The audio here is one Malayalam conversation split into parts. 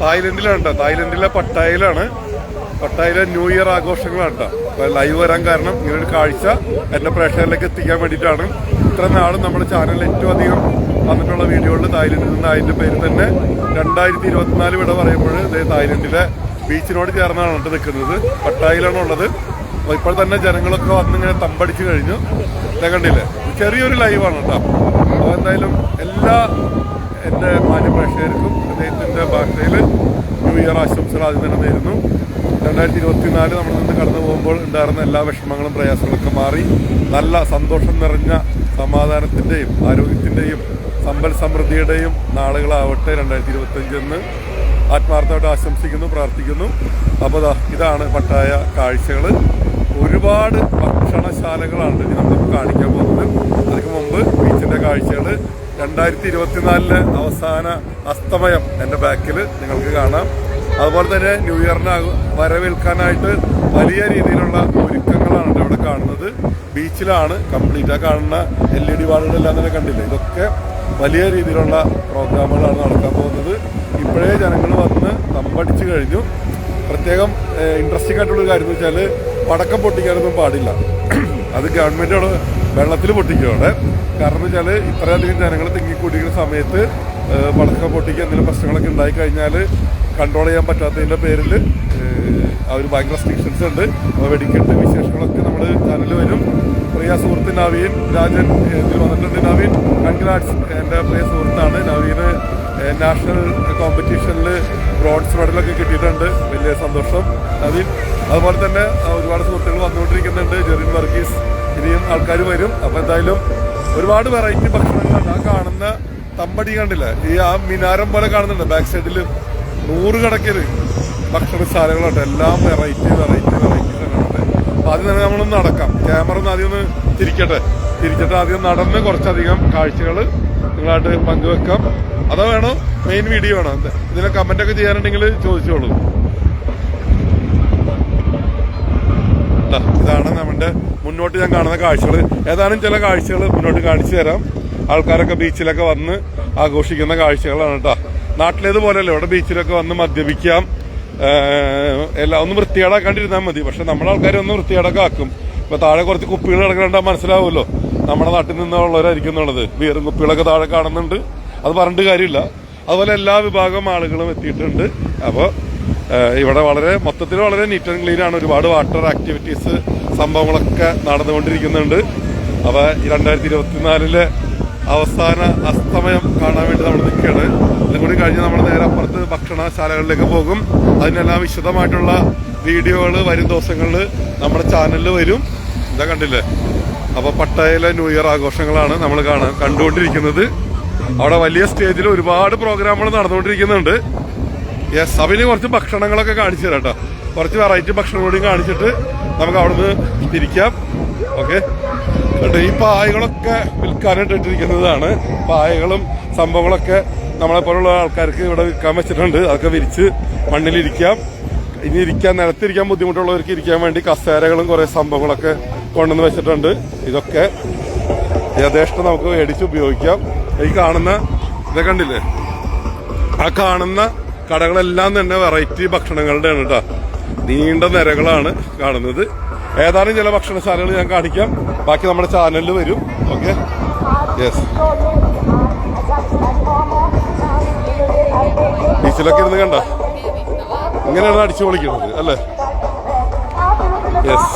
തായ്ലൻഡിലാണ് കേട്ടോ. തായ്ലൻഡിലെ പട്ടായയിലാണ് പട്ടായയിലെ ന്യൂ ഇയർ ആഘോഷങ്ങളാണ് കേട്ടോ. അപ്പോൾ ലൈവ് വരാൻ കാരണം ഇങ്ങനൊരു കാഴ്ച എന്റെ പ്രേക്ഷകരിലേക്ക് എത്തിക്കാൻ വേണ്ടിയിട്ടാണ്. ഇത്ര നാളും നമ്മുടെ ചാനലിൽ ഏറ്റവും അധികം വന്നിട്ടുള്ള വീഡിയോകളിൽ തായ്ലൻഡിൽ നിന്ന് അതിന്റെ പേര് തന്നെ രണ്ടായിരത്തി ഇരുപത്തിനാല് വിട പറയുമ്പോൾ തായ്ലൻഡിലെ ബീച്ചിനോട് ചേർന്നാണ് കേട്ടോ നിൽക്കുന്നത്. പട്ടായയിലാണ് ഉള്ളത്. അപ്പൊ ഇപ്പോൾ തന്നെ ജനങ്ങളൊക്കെ വന്നിങ്ങനെ തമ്പടിച്ച് കഴിഞ്ഞു. ഞാൻ കണ്ടില്ലേ? ചെറിയൊരു ലൈവാണ് കേട്ടോ. അപ്പോൾ എന്തായാലും എല്ലാ എന്റെ മാന്യ പ്രേക്ഷകർക്കും അദ്ദേഹത്തിന്റെ ഭാഷയിൽ ന്യൂ ഇയർ ആശംസകൾ ആദ്യം തന്നെ നേരുന്നു. രണ്ടായിരത്തി ഇരുപത്തിനാല് നമ്മൾ നിന്ന് കടന്നു പോകുമ്പോൾ ഉണ്ടായിരുന്ന എല്ലാ വിഷമങ്ങളും പ്രയാസങ്ങളൊക്കെ മാറി. നല്ല സന്തോഷം നിറഞ്ഞ സമാധാനത്തിന്റെയും ആരോഗ്യത്തിന്റെയും സമ്പൽ സമൃദ്ധിയുടെയും നാളുകളാവട്ടെ രണ്ടായിരത്തി ഇരുപത്തഞ്ചെന്ന് ആത്മാർത്ഥമായിട്ട് ആശംസിക്കുന്നു പ്രാർത്ഥിക്കുന്നു. അപ്പോൾ ഇതാണ് പട്ടായ കാഴ്ചകൾ. ഒരുപാട് ഭക്ഷണശാലകളാണ് നമ്മൾ കാണിക്കാൻ പോകുന്നത്. അതിന് മുമ്പ് ബീച്ചിന്റെ കാഴ്ചകൾ രണ്ടായിരത്തി ഇരുപത്തിനാലിലെ അവസാന അസ്തമയം എന്റെ ബാക്കിൽ നിങ്ങൾക്ക് കാണാം. അതുപോലെ തന്നെ ന്യൂ ഇയറിനെ വരവേൽക്കാനായിട്ട് വലിയ രീതിയിലുള്ള ഒരുക്കങ്ങളാണ് ഇവിടെ കാണുന്നത്. ബീച്ചിലാണ് കംപ്ലീറ്റ് കാണുന്ന എൽ ഇ ഡി വാളുകളെല്ലാം തന്നെ കണ്ടില്ല? ഇതൊക്കെ വലിയ രീതിയിലുള്ള പ്രോഗ്രാമുകളാണ് നടക്കാൻ പോകുന്നത്. ഇപ്പോഴേ ജനങ്ങൾ വന്ന് തമ്പടിച്ചു കഴിഞ്ഞു. പ്രത്യേകം ഇൻട്രസ്റ്റിംഗ് ആയിട്ടുള്ളൊരു കാര്യം എന്ന് വെച്ചാൽ പടക്കം പൊട്ടിക്കാനൊന്നും പാടില്ല. അത് ഗവൺമെന്റോട് വെള്ളത്തിൽ പൊട്ടിക്കുകയാണ് കാരണം വെച്ചാൽ ഇത്രയധികം ജനങ്ങൾ തിങ്ങിക്കൂടിക്കുന്ന സമയത്ത് പടക്കം പൊട്ടിക്കുക എന്തെങ്കിലും പ്രശ്നങ്ങളൊക്കെ ഉണ്ടായി കഴിഞ്ഞാൽ കൺട്രോൾ ചെയ്യാൻ പറ്റാത്തതിന്റെ പേരിൽ അവർ ഭയങ്കര റെസ്ട്രിക്ഷൻസ് ഉണ്ട്. അപ്പോൾ വെടിക്കെട്ട് വിശേഷങ്ങളൊക്കെ നമ്മൾ ചാനലിൽ വരും. പ്രിയ സുഹൃത്ത് നവീൻ രാജൻ ഇതിൽ വന്നിട്ടുണ്ട് നവീൻ കൺഗ്രാറ്റ്സ് എന്റെ പ്രിയ സുഹൃത്താണ് നവീന്. നാഷണൽ കോമ്പറ്റീഷനിൽ ബ്രോൺസ് മെഡലൊക്കെ കിട്ടിയിട്ടുണ്ട്. വലിയ സന്തോഷം. നവീൻ അതുപോലെ തന്നെ ഒരുപാട് സുഹൃത്തുക്കൾ വന്നുകൊണ്ടിരിക്കുന്നുണ്ട്. ജെറിൻ വർഗീസ് ഇനിയും ആൾക്കാർ വരും. അപ്പോൾ എന്തായാലും ഒരുപാട് വെറൈറ്റി ഭക്ഷണങ്ങളുണ്ട് ആ കാണുന്ന തമ്പടി കണ്ടില്ല? ഈ ആ മിനാരം പോലെ കാണുന്നുണ്ട്. ബാക്ക് സൈഡിൽ നൂറുകണക്കിന് ഭക്ഷണശാലകളുണ്ട് എല്ലാം വെറൈറ്റി വെറൈറ്റി വെറൈറ്റി സാധനങ്ങളുണ്ട്. അപ്പോൾ ആദ്യം തന്നെ നമ്മളൊന്ന് നടക്കാം. ക്യാമറ ഒന്ന് ആദ്യം ഒന്ന് തിരിക്കട്ടെ. തിരിച്ചിട്ട് ആദ്യം നടന്ന് കുറച്ചധികം കാഴ്ചകൾ നിങ്ങളായിട്ട് പങ്കുവെക്കാം. അതോ വേണോ? മെയിൻ വീഡിയോ വേണോ? ഇതിനെ കമന്റ് ഒക്കെ ചെയ്യാനുണ്ടെങ്കിൽ ചോദിച്ചോളൂ. ഇതാണ് നമ്മുടെ മുന്നോട്ട് ഞാൻ കാണുന്ന കാഴ്ചകൾ. ഏതാനും ചില കാഴ്ചകൾ മുന്നോട്ട് കാണിച്ചു തരാം. ആൾക്കാരൊക്കെ ബീച്ചിലൊക്കെ വന്ന് ആഘോഷിക്കുന്ന കാഴ്ചകളാണ് കേട്ടോ. നാട്ടിലേതുപോലെയല്ല ഇവിടെ ബീച്ചിലൊക്കെ വന്ന് മദ്യപിക്കാം. എല്ലാം ഒന്ന് വൃത്തികേടാക്കാണ്ടിരുന്നാൽ മതി. പക്ഷെ നമ്മുടെ ആൾക്കാരെ ഒന്ന് വൃത്തികേടൊക്കെ ആക്കും. ഇപ്പൊ താഴെ കുറച്ച് കുപ്പികൾ കിടക്കണ്ട മനസ്സിലാവുമല്ലോ. നമ്മുടെ നാട്ടിൽ നിന്നുള്ളവരായിരിക്കും എന്നുള്ളത്. ബിയറും കുപ്പികളൊക്കെ താഴെ കാണുന്നുണ്ട്. അത് പറഞ്ഞിട്ട് കാര്യമില്ല. അതുപോലെ എല്ലാ വിഭാഗം ആളുകളും എത്തിയിട്ടുണ്ട്. അപ്പോൾ ഇവിടെ വളരെ മൊത്തത്തിൽ വളരെ നീറ്റ് ആൻഡ് ക്ലീൻ ആണ്. ഒരുപാട് വാട്ടർ ആക്ടിവിറ്റീസ് സംഭവങ്ങളൊക്കെ നടന്നുകൊണ്ടിരിക്കുന്നുണ്ട്. അവ രണ്ടായിരത്തി ഇരുപത്തിനാലിലെ അവസാന അസ്തമയം കാണാൻ വേണ്ടി നമ്മൾ നിൽക്കുകയാണ്. ഇതും കൂടി കഴിഞ്ഞ് നമ്മൾ നേരെ അപ്പുറത്ത് ഭക്ഷണശാലകളിലേക്ക് പോകും. അതിനെല്ലാം വിശദമായിട്ടുള്ള വീഡിയോകൾ വരും ദിവസങ്ങളിൽ നമ്മുടെ ചാനലിൽ വരും. ഇതാ കണ്ടില്ലേ? അപ്പോൾ പട്ടായയിലെ ന്യൂ ഇയർ ആഘോഷങ്ങളാണ് നമ്മൾ കാണാൻ കണ്ടുകൊണ്ടിരിക്കുന്നത്. അവിടെ വലിയ സ്റ്റേജിൽ ഒരുപാട് പ്രോഗ്രാമുകൾ നടന്നുകൊണ്ടിരിക്കുന്നുണ്ട്. യെസ് അവന് കുറച്ച് ഭക്ഷണങ്ങളൊക്കെ കാണിച്ചു തരാം കേട്ടോ കുറച്ച് വെറൈറ്റി ഭക്ഷണം കൂടി കാണിച്ചിട്ട് നമുക്ക് അവിടുന്ന് തിരിക്കാം. ഓക്കെ കേട്ടോ ഈ പായകളൊക്കെ വിൽക്കാനായിട്ട് ഇട്ടിരിക്കുന്നതാണ്. പായകളും സംഭവങ്ങളൊക്കെ നമ്മളെപ്പോലുള്ള ആൾക്കാർക്ക് ഇവിടെ വിൽക്കാൻ വെച്ചിട്ടുണ്ട്. അതൊക്കെ വിരിച്ച് മണ്ണിലിരിക്കാം. ഇനി ഇരിക്കാൻ നിലത്തിരിക്കാൻ ബുദ്ധിമുട്ടുള്ളവർക്ക് ഇരിക്കാൻ വേണ്ടി കസേരകളും കുറേ സംഭവങ്ങളൊക്കെ കൊണ്ടുവന്ന് വെച്ചിട്ടുണ്ട്. ഇതൊക്കെ യഥേഷ്ടം നമുക്ക് മേടിച്ച് ഉപയോഗിക്കാം. ഈ കാണുന്ന ഇതൊക്കെ കണ്ടില്ലേ? ആ കാണുന്ന കടകളെല്ലാം തന്നെ വെറൈറ്റി ഭക്ഷണങ്ങളുടെ ആണ് കേട്ടോ നീണ്ട നിരകളാണ് കാണുന്നത്. ഏതാനും ചില ഭക്ഷണശാലകൾ ഞാൻ കാണിക്കാം. ബാക്കി നമ്മുടെ ചാനലിൽ വരും. ഓക്കെ യെസ് ബീച്ചിലൊക്കെ ഇരുന്ന് കണ്ട? ഇങ്ങനെയാണ് അടിച്ചു പൊളിക്കുന്നത് അല്ലേ? യെസ്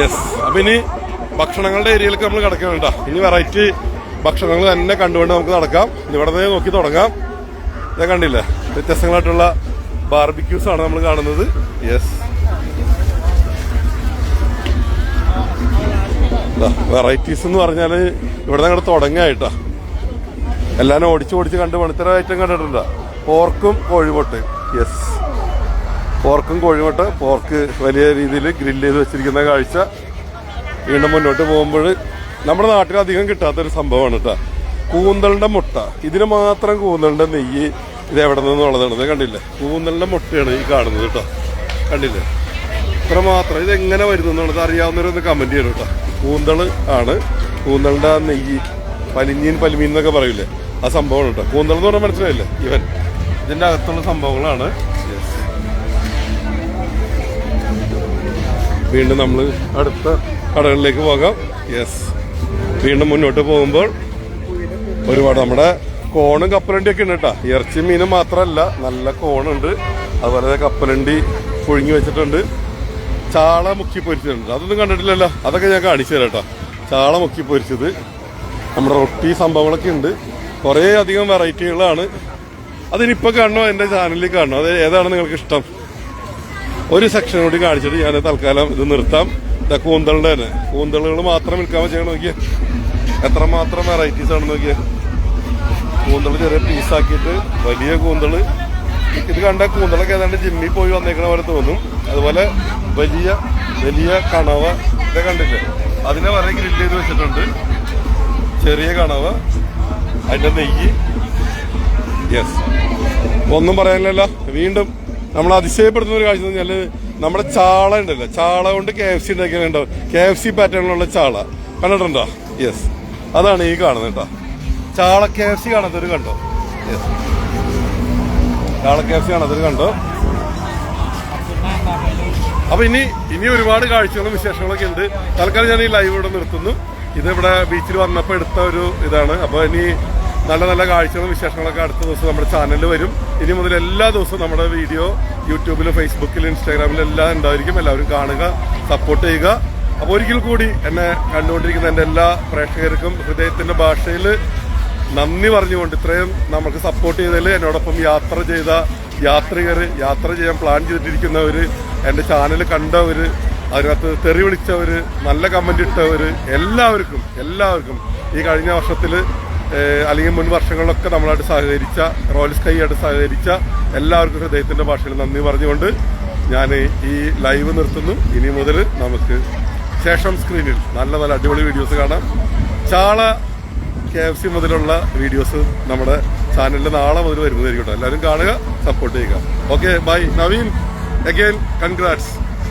യെസ് അപ്പൊ ഇനി ഭക്ഷണങ്ങളുടെ ഏരിയയിലേക്ക് നമ്മൾ കിടക്കണം കേട്ടോ. ഇനി വെറൈറ്റി ഭക്ഷണങ്ങൾ തന്നെ കണ്ടുകൊണ്ട് നമുക്ക് നടക്കാം. ഇവിടെ നോക്കി തുടങ്ങാം. ഞാൻ കണ്ടില്ലേ? വ്യത്യസ്തങ്ങളായിട്ടുള്ള ബാർബിക്യൂസ് ആണ് നമ്മൾ കാണുന്നത്. യെസ് വെറൈറ്റീസ് എന്ന് പറഞ്ഞാൽ ഇവിടെ അങ്ങോട്ട് തുടങ്ങായിട്ടാ എല്ലാരും ഓടിച്ച് ഓടിച്ച് കണ്ട് പണിത്തര ഐറ്റം കണ്ടിട്ടുണ്ട്? പോർക്കും കോഴിമുട്ട് യെസ് പോർക്കും കോഴിമുട്ട പോർക്ക് വലിയ രീതിയിൽ ഗ്രില്ല് ചെയ്ത് വെച്ചിരിക്കുന്ന കാഴ്ച. വീണ്ടും മുന്നോട്ട് പോകുമ്പോൾ നമ്മുടെ നാട്ടിൽ അധികം കിട്ടാത്തൊരു സംഭവമാണ് കേട്ടോ. കൂന്തളിന്റെ മുട്ട. ഇതിന് മാത്രം കൂന്തളിന്റെ നെയ്യ് ഇത് എവിടെ നിന്നുള്ളതാണ്? കണ്ടില്ലേ? കൂന്തളിന്റെ മുട്ടയാണ് ഈ കാണുന്നത് കേട്ടോ. കണ്ടില്ലേ? ഇത്രമാത്രം ഇത് എങ്ങനെ വരുന്നു എന്നുള്ളത് അറിയാവുന്നവരൊന്ന് കമന്റ് ചെയ്യണം കേട്ടോ. കൂന്തൾ ആണ്. കൂന്തളിന്റെ നെയ്യ് പലിഞ്ഞീൻ പലിമീൻ എന്നൊക്കെ പറയില്ലേ? ആ സംഭവമാണ് കേട്ടോ. കൂന്തൾ എന്ന് പറഞ്ഞാൽ മനസ്സിലായില്ലേ? ഇവൻ. ഇതിന്റെ അകത്തുള്ള സംഭവങ്ങളാണ്. വീണ്ടും നമ്മൾ അടുത്ത കടകളിലേക്ക് പോകാം. യെസ് വീണ്ടും മുന്നോട്ട് പോകുമ്പോൾ ഒരുപാട് നമ്മുടെ കോണും കപ്പലണ്ടി ഒക്കെ ഉണ്ട് കേട്ടോ. ഇറച്ചി മീനും മാത്രമല്ല നല്ല കോണുണ്ട്. അതുപോലെ കപ്പലണ്ടി പുഴുങ്ങി വെച്ചിട്ടുണ്ട്. ചാള മുക്കി പൊരിച്ചിട്ടുണ്ട്. അതൊന്നും കണ്ടിട്ടില്ലല്ലോ. അതൊക്കെ ഞാൻ കാണിച്ചു തരാം കേട്ടോ. ചാള മുക്കി പൊരിച്ചത്. നമ്മുടെ റൊട്ടി സംഭവങ്ങളൊക്കെ ഉണ്ട്. കുറേ അധികം വെറൈറ്റികളാണ് അതിനിപ്പോൾ കാണണോ? എന്റെ ചാനലിൽ കാണണോ? അത് ഏതാണ് നിങ്ങൾക്ക് ഇഷ്ടം? ഒരു സെക്ഷൻ കൂടി കാണിച്ചിട്ട് ഞാൻ തൽക്കാലം ഇത് നിർത്താം. ഇതാ കൂന്തളുടെ തന്നെ. കൂന്തളുകൾ മാത്രം വിൽക്കാൻ ചെയ്യണം നോക്കിയേ. എത്രമാത്രം വെറൈറ്റീസ് ആണ് നോക്കിയേ. കൂന്തൾ ചെറിയ പീസാക്കിയിട്ട് വലിയ കൂന്തൾ. ഇത് കണ്ട കൂന്തളൊക്കെ ഏതാണ്ട് ജിമ്മിൽ പോയി വന്നേക്കണ പോലെ തോന്നും. അതുപോലെ വലിയ വലിയ കണവ ഇതൊക്കെ കണ്ടില്ലേ? അതിനെ വരെ ഗ്രില്ല് ചെയ്ത് വെച്ചിട്ടുണ്ട്. ചെറിയ കണവ അതിന്റെ നെയ്യ്. യെസ് ഒന്നും പറയാനില്ലല്ലോ. വീണ്ടും നമ്മൾ അതിശയപ്പെടുത്തുന്ന ഒരു കാഴ്ച എന്ന് പറഞ്ഞാൽ നമ്മുടെ ചാള ഉണ്ടല്ലോ. ചാള കൊണ്ട് കെ എഫ് സി ഉണ്ടാക്കിയിട്ടുണ്ടാവും കെ എഫ് സി പാറ്റേണിലുള്ള ചാള. കണ്ടിട്ടുണ്ടോ? യെസ് അതാണ് ഈ കാണുന്നത് കേട്ടോ. ചാള കെ എഫ് സി കാണാത്തൊരു കണ്ടോ? യെസ് ചാള കെ എഫ് സി കാണാത്തൊരു കണ്ടോ? അപ്പൊ ഇനി ഇനി ഒരുപാട് കാഴ്ചകളും വിശേഷങ്ങളൊക്കെ ഉണ്ട്. തൽക്കാലം ഞാൻ ഈ ലൈവ് ഇവിടെ നിർത്തുന്നു. ഇത് ഇവിടെ ബീച്ചിൽ വന്നപ്പോൾ എടുത്ത ഒരു ഇതാണ്. അപ്പൊ ഇനി നല്ല നല്ല കാഴ്ചകളും വിശേഷങ്ങളൊക്കെ അടുത്ത ദിവസം നമ്മുടെ ചാനലിൽ വരും. ഇനി മുതൽ എല്ലാ ദിവസവും നമ്മുടെ വീഡിയോ യൂട്യൂബിൽ ഫേസ്ബുക്കിൽ ഇൻസ്റ്റാഗ്രാമിൽ എല്ലാം ഉണ്ടായിരിക്കും. എല്ലാവരും കാണുക സപ്പോർട്ട് ചെയ്യുക. അപ്പോൾ ഒരിക്കൽ കൂടി എന്നെ കണ്ടുകൊണ്ടിരിക്കുന്ന എന്റെ എല്ലാ പ്രേക്ഷകർക്കും ഹൃദയത്തിന്റെ ഭാഷയിൽ നന്ദി പറഞ്ഞുകൊണ്ട് ഇത്രയും നമുക്ക് സപ്പോർട്ട് ചെയ്തതിൽ എന്നോടൊപ്പം യാത്ര ചെയ്ത യാത്രികർ യാത്ര ചെയ്യാൻ പ്ലാൻ ചെയ്തിരിക്കുന്നവർ എന്റെ ചാനൽ കണ്ടവർ അതിനകത്ത് തെറി വിളിച്ചവർ നല്ല കമന്റ് ഇട്ടവർ എല്ലാവർക്കും എല്ലാവർക്കും ഈ കഴിഞ്ഞ വർഷത്തിൽ അല്ലെങ്കിൽ മുൻ വർഷങ്ങളിലൊക്കെ നമ്മളായിട്ട് സഹകരിച്ച റോയൽ സ്കൈ ആയിട്ട് സഹകരിച്ച എല്ലാവർക്കും ഹൃദയത്തിന്റെ ഭാഷയിൽ നന്ദി പറഞ്ഞുകൊണ്ട് ഞാൻ ഈ ലൈവ് നിർത്തുന്നു. ഇനി മുതൽ നമുക്ക് ശേഷം സ്ക്രീനിൽ നല്ല നല്ല അടിപൊളി വീഡിയോസ് കാണാം. ചാള കെ എഫ് സി മുതലുള്ള വീഡിയോസ് നമ്മുടെ ചാനലിൽ നാളെ മുതൽ വരുന്നതായിരിക്കും എല്ലാവരും കാണുക സപ്പോർട്ട് ചെയ്യുക. Okay bye Naveen again congrats